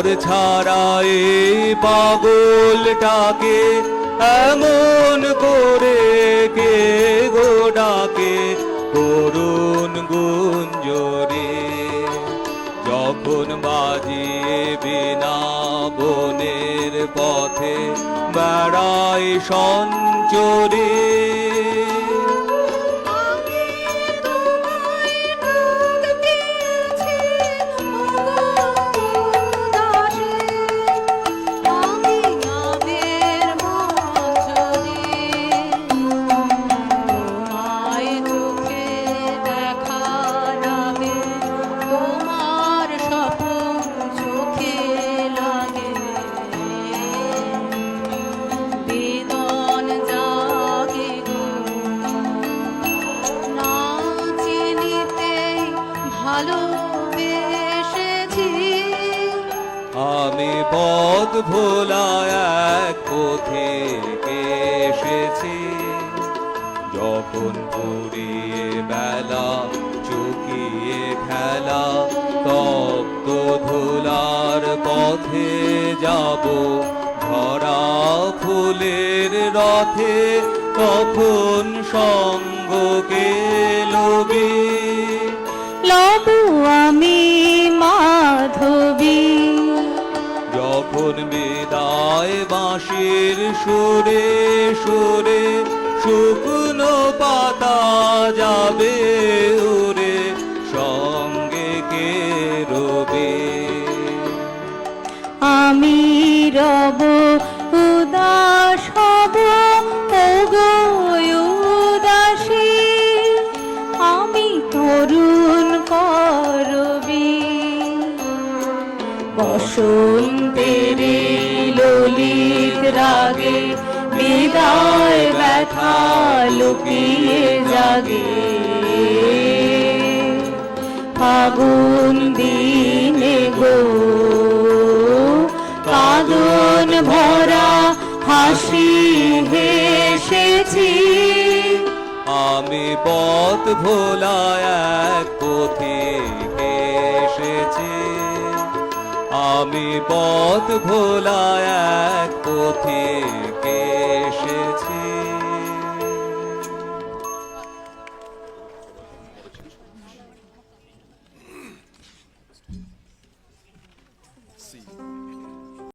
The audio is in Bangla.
ঘর ছাড়া এই পাগলটাকে, এমন করে কে গো ডাকে করুণ গুঞ্জরে যখন বাজিয়ে বিনা বনের পথে বেড়াই সঞ্চরে আমি পথ ভোলা এক পথে এসেছি। যখন পুরিয়ে বেলা, চুকিয়ে খেলা, তপ্ত ধুলার পথে যাব। ধরা ফুলের রথে তখন সঙ্গকে লবি লবু আমি মাধবী। যখন বিদায় বাঁশির সুরে সুরে শুকনো পাতা যাবে উরে সঙ্গে কে রবে? আমি রব বসন্তের ললিত রাগে বিদায় ব্যথা লুকিয়ে জাগে। ফাগুন দিনে গো, কাদন ভরা হাসি হেসেছি। আমি পথ ভোলা এক পথে এসেছি আমি পথ ভোলা এক পথে।